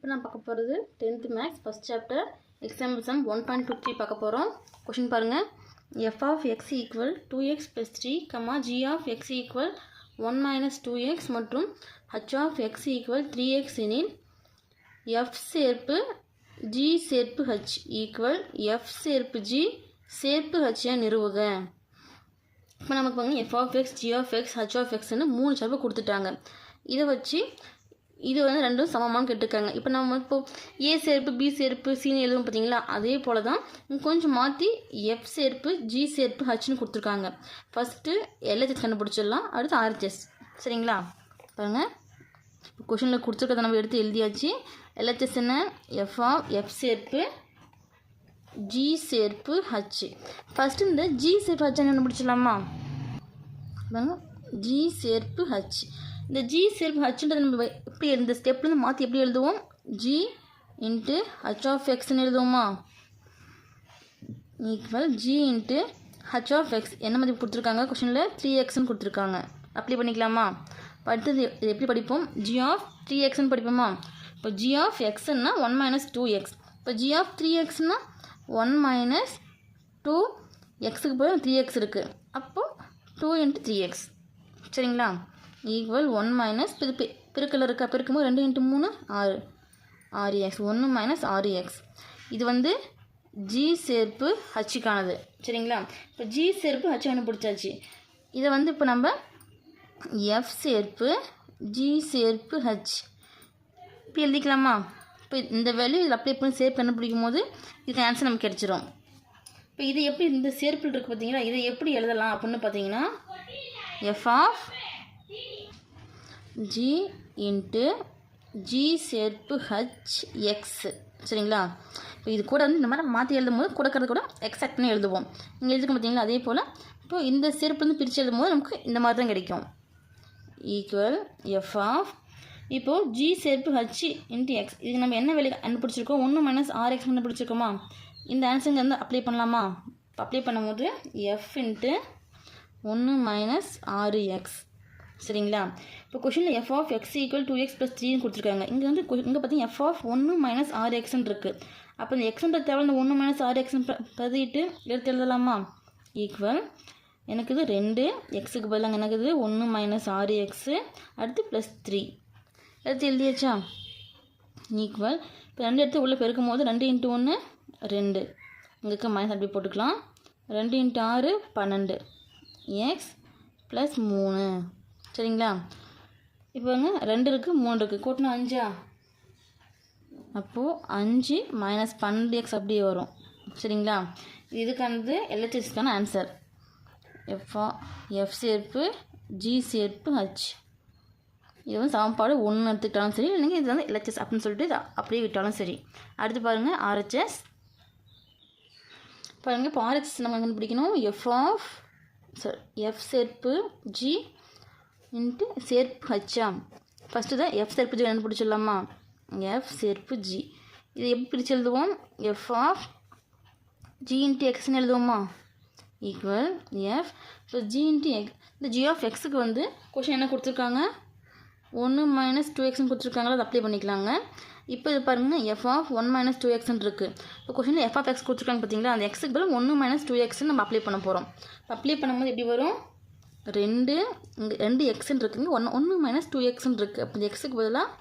இப்போ நான் பார்க்க போகிறது tenth maths first chapter example sum one point two three பார்க்க போகிறோம் கொஷின் பாருங்கள் F of X equal two X plus three comma G of X equal one minus two X மற்றும் H of X equal three X எனில் F சேர்ப்பு G சேர்ப்பு H equal F சேர்ப்பு G சேர்ப்பு ஹச்சை நிறுவுக. இப்போ நமக்கு வந்து F of X G of X H of X மூணு சார்பு கொடுத்துட்டாங்க. இதை வச்சு இது வந்து ரெண்டும் சமமாக கேட்டிருக்காங்க. இப்போ நம்ம இப்போ ஏ சேர்ப்பு பி சேர்ப்பு சீனு எழுதும் பார்த்தீங்களா அதே போல் தான் கொஞ்சம் மாற்றி எஃப் சேர்ப்பு ஜி சேர்ப்பு ஹச்னு கொடுத்துருக்காங்க. ஃபஸ்ட்டு எல்ஹெச்எஸ் கண்டுபிடிச்சிடலாம். அடுத்து ஆர்ஹெச்எஸ் சரிங்களா? பாருங்கள் கொஷனில் கொடுத்துருக்கத நம்ம எடுத்து எழுதியாச்சு. எல்ஹெச்எஸ் என்ன? எஃப் ஆஃப் எஃப் சேர்ப்பு ஜி சேர்ப்பு ஹச் ஃபஸ்ட்டு இந்த ஜி சேர்ப்பு ஹச் கண்டுபிடிச்சிடலாமா? பாருங்கள் ஜி சேர்ப்பு ஹச் இந்த ஜி சேர்ப்பு ஹச்ன்றது நம்ம எப்படி இந்த ஸ்டெப்லேருந்து மாற்றி எப்படி எழுதுவோம்? ஜி இன்ட்டு ஹச் ஆஃப் எக்ஸ்ன்னு எழுதுவோமா? Equal G into H of X என்ன மதிப்பு கொடுத்துருக்காங்க? கொஷனில் த்ரீ எக்ஸ்ன்னு கொடுத்துருக்காங்க. அப்ளை பண்ணிக்கலாமா? படுத்தது அடுத்தது இது எப்படி படிப்போம்? ஜி ஆஃப் த்ரீ எக்ஸ்ன்னு படிப்போமா? இப்போ ஜி ஆஃப் எக்ஸ்ன்னா ஒன் மைனஸ் டூ எக்ஸ் இப்போ ஜி ஆஃப் த்ரீ எக்ஸ்னா ஒன் மைனஸ் டூ எக்ஸுக்கு போய் த்ரீ எக்ஸ் இருக்குது அப்போது டூ இன்ட்டு த்ரீ எக்ஸ் சரிங்களா? ஈக்குவல் ஒன் மைனஸ் பிரிப்பு பெருக்கல் இருக்கா பெருக்கும்போது ரெண்டு இன்ட்டு மூணு ஆறு. ஆறு எக்ஸ் ஒன்று மைனஸ் ஆறு எக்ஸ் இது வந்து ஜி சேர்ப்பு ஹச்சுக்கானது சரிங்களா? இப்போ ஜி சேர்ப்பு ஹச் கண்டுபிடிச்சாச்சு இதை வந்து இப்போ நம்ம எஃப் சேர்ப்பு ஜி சேர்ப்பு ஹச் இப்போ எழுதிக்கலாமா? இப்போ இந்த வேல்யூ இதில் அப்ளை பண்ணி சேர்ப்பு கண்டுபிடிக்கும் போது இதுக்கு ஆன்சர் நமக்கு கிடச்சிரும். இப்போ இது எப்படி இந்த சேர்ப்பில் இருக்குது பார்த்தீங்களா? இதை எப்படி எழுதலாம் அப்படின்னு பார்த்தீங்கன்னா F of G into G சேர்ப்பு ஹச் எக்ஸ் சரிங்களா? இப்போ இது கூட வந்து இந்த மாதிரி மாற்றி எழுதும் போது கொடுக்கறது கூட எக்ஸாக்ட்னு எழுதுவோம். இங்கே எழுதுக்கும் பார்த்தீங்களா? அதே போல். இப்போ இந்த சேர்ப்பு வந்து பிரித்து எழுதும் போது நமக்கு இந்த மாதிரி தான் கிடைக்கும். ஈக்குவல் எஃப் ஆஃப் இப்போது ஜி சேர்ப்பு ஹச் இன்ட்டு எக்ஸ் இதுக்கு நம்ம என்ன வேலை கண்டுபிடிச்சிருக்கோம் ஒன்று மைனஸ் ஆர் எக்ஸ் கண்டுபிடிச்சிருக்கோமா இந்த ஆன்சருங்க வந்து அப்ளை பண்ணலாமா? அப்ளை பண்ணும்போது எஃப் இன்ட்டு ஒன்று மைனஸ் ஆறு எக்ஸ் சரிங்களா? இப்போ கொஷனில் F of X equal two X plus த்ரீன்னு கொடுத்துருக்காங்க. இங்கே வந்து இங்கே பார்த்தீங்கன்னா எஃப் ஆஃப் ஒன்று மைனஸ் ஆறு எக்ஸ்ன்னு இருக்குது அப்போ இந்த எக்ஸ்ன்ற தேவை இந்த ஒன்று மைனஸ் ஆறு எக்ஸ்ன்னு பதிட்டு எடுத்து எழுதலாமா? ஈக்குவல் எனக்கு இது ரெண்டு. எக்ஸுக்கு பதிலாக எனக்கு இது ஒன்று மைனஸ் ஆறு எக்ஸு அடுத்து ப்ளஸ் த்ரீ எடுத்து எழுதியாச்சா? ஈக்குவல் இப்போ ரெண்டு எடுத்து உள்ளே பெருக்கும் போது ரெண்டு இன்ட்டு ஒன்று ரெண்டு. இங்கே இருக்க மைனஸ் அப்படி போட்டுக்கலாம். ரெண்டு இன்ட்டு ஆறு பன்னெண்டு. எக்ஸ் ப்ளஸ் மூணு. சரிங்களா? இப்போங்க ரெண்டு இருக்குது மூணு இருக்குது கூட்டினா அஞ்சா? அப்போது அஞ்சு மைனஸ் பன்னெண்டு எக்ஸ் அப்படியே வரும். சரிங்களா? இதுக்கானது எல்ஹெச்எஸ்க்கான ஆன்சர் எஃப்ஆ எஃப் சேர்ப்பு ஜி சேர்ப்பு ஹச் இது வந்து சமன்பாடு ஒன்று எடுத்துக்கிட்டாலும் சரி இல்லைங்க இது வந்து எல்ஹெச்எஸ் அப்படின்னு சொல்லிட்டு அப்படியே விட்டாலும் சரி. அடுத்து பாருங்கள் ஆர்ஹெச்எஸ் பாருங்கள் இப்போ ஆர்ஹெச்எஸ் நம்ம கண்டுபிடிக்கணும். எஃப் ஆஃப் சார் எஃப் சேர்ப்பு ஜி இன்ட்டு சேர்ப்பு ஹச்சா ஃபஸ்ட்டு தான் எஃப் சேர்ப்பு ஜி கண்டுபிடிச்சிடலாமா எஃப் சேர்ப்பு ஜி இது எப்படி பிரித்து எழுதுவோம்? எஃப் ஆஃப் ஜி இன்ட்டு எக்ஸ்னு எழுதுவோமா? ஈக்குவல் எஃப் இப்போ ஜி இன்ட்டு எக்ஸ் இந்த ஜி ஆஃப் எக்ஸுக்கு வந்து கொஷின் என்ன கொடுத்துருக்காங்க? ஒன்று மைனஸ் டூ எக்ஸ்னு கொடுத்துருக்காங்களா அதை அப்ளை பண்ணிக்கலாங்க. இப்போ இது பாருங்கள் F of one minus two எக்ஸ்ன்னு இருக்குது இப்போ கொஷினில் எஃப் ஆஃப் எக்ஸ் கொடுத்துருக்காங்க பார்த்தீங்களா? அந்த எக்ஸுக்கு பதில் ஒன்று மைனஸ் டூ எக்ஸ்னு நம்ம அப்ளை பண்ண போகிறோம் அப்ளை பண்ணும்போது எப்படி வரும்? ரெண்டு இங்கே ரெண்டு எக்ஸ்ன்னு இருக்குங்க. ஒன்று ஒன்று மைனஸ் டூ எக்ஸ்ன்னு இருக்குது அப்போ இந்த எக்ஸுக்கு பதிலாக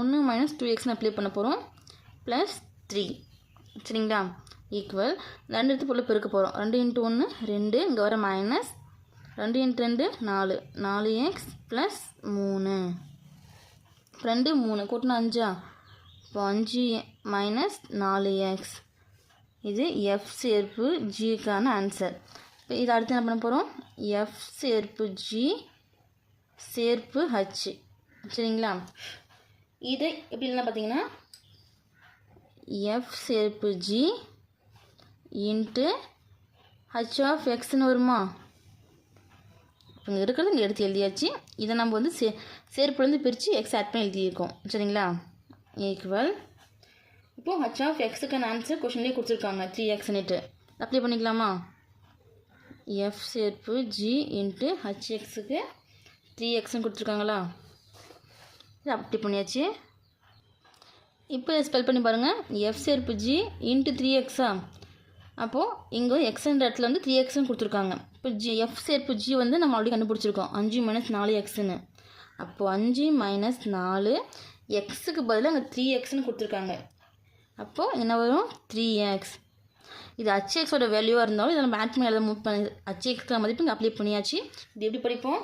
ஒன்று மைனஸ் டூ எக்ஸ்னு அப்ளை பண்ண போகிறோம் ப்ளஸ் த்ரீ சரிங்களா? ஈக்குவல் ரெண்டு எடுத்து போல் பெருக்க போகிறோம் ரெண்டு இன்ட்டு ஒன்று ரெண்டு. இங்கே வர மைனஸ் ரெண்டு இன்ட்டு ரெண்டு நாலு. நாலு எக்ஸ் ப்ளஸ் மூணு. ரெண்டு மூணு. கூட்டினா அஞ்சா? இப்போ அஞ்சு மைனஸ் நாலு எக்ஸ் இது எஃப் சேர்ப்பு ஜிக்கான ஆன்சர் இப்போ இது அடுத்து என்ன பண்ண போகிறோம் எஃப் சேர்ப்பு ஜி சேர்ப்பு ஹச் சரிங்களா? இது எப்படின்னா பார்த்தீங்கன்னா எஃப் சேர்ப்பு ஜி இன்ட்டு ஹச் ஆஃப் எக்ஸ்னு வருமா? இங்கே இருக்கிறது இங்கே எடுத்து எழுதியாச்சு. இதை நம்ம வந்து சே சேர்ப்புலேருந்து பிரித்து எக்ஸ் ஆட் பண்ணி எழுதியிருக்கோம். சரிங்களா? ஈக்குவல் இப்போ ஹச் ஆஃப் எக்ஸுக்கான ஆன்சர் கொஷன்லேயே கொடுத்துருக்காங்க. த்ரீ எக்ஸ்னுட்டு அப்ளை பண்ணிக்கலாமா? எஃப் சேர்ப்பு ஜி இன்ட்டு ஹச்எக்ஸுக்கு த்ரீ எக்ஸ்னு கொடுத்துருக்காங்களா? இது அப்ளை பண்ணியாச்சு. இப்போ ஸ்பெல் பண்ணி பாருங்கள் எஃப் சேர்ப்பு ஜி இன்ட்டு த்ரீ எக்ஸா அப்போது இங்கே எக்ஸ்ன்ற இடத்துல வந்து த்ரீ எக்ஸ்னு கொடுத்துருக்காங்க. இப்போ ஜி எஃப் சேர்ப்பு ஜி வந்து நம்ம ஆல்ரெடி கண்டுபிடிச்சிருக்கோம். அஞ்சு மைனஸ் நாலு எக்ஸ்னு அப்போது அஞ்சு மைனஸ் நாலு எக்ஸுக்கு பதிலாக அங்கே த்ரீ எக்ஸ்னு கொடுத்துருக்காங்க. அப்போது என்ன வரும்? த்ரீ எக்ஸ் இது ஹச்எக்ஸோட வேல்யூவாக இருந்தாலும் இதை நம்ம ஆட் பண்ணி எழுத மூவ் பண்ணி ஹச்எக்ஸ்க்கு மதிப்பு இங்கே அப்ளை பண்ணியாச்சு. இது எப்படி படிப்போம்?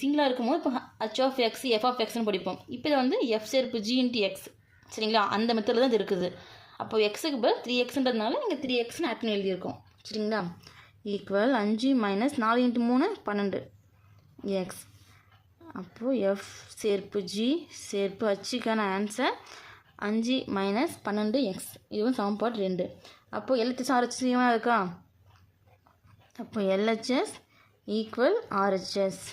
சிங்கிளாக இருக்கும்போது இப்போ H of X F of எக்ஸ்னு படிப்போம். இப்போ இதை வந்து எஃப் சேர்ப்பு ஜி இன்ட்டு எக்ஸ் சரிங்களா? அந்த மெத்தடில் தான் இது இருக்குது. அப்போ எக்ஸுக்கு பதில் த்ரீ எக்ஸ்ன்றதுனால இங்கே த்ரீ எக்ஸ்னு ஆட் பண்ணி எழுதியிருக்கோம். சரிங்களா? ஈக்குவல் அஞ்சு மைனஸ் நாலு இன்ட்டு மூணு பன்னெண்டு. எக்ஸ் அப்போது எஃப் சேர்ப்பு ஜி சேர்ப்பு ஹச்சுக்கான ஆன்சர் அஞ்சு மைனஸ் பன்னெண்டு எக்ஸ் இதுவும் சமன்பாடு ரெண்டு. அப்போது எல்ஹெச்எஸ் ஆர்ஹெச்எஸ்ஸியமாக இருக்கா? அப்போ எல்ஹெச்எஸ் ஈக்குவல் ஆர்ஹெச்எஸ்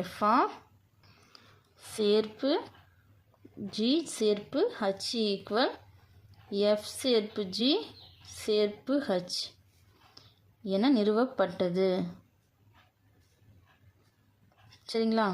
எஃப்ஆ சேர்ப்பு ஜி சேர்ப்பு ஹச் ஈக்குவல் எஃப் சேர்ப்பு ஜி சேர்ப்பு ஹச் என நிறுவப்பட்டது. சரிங்களா?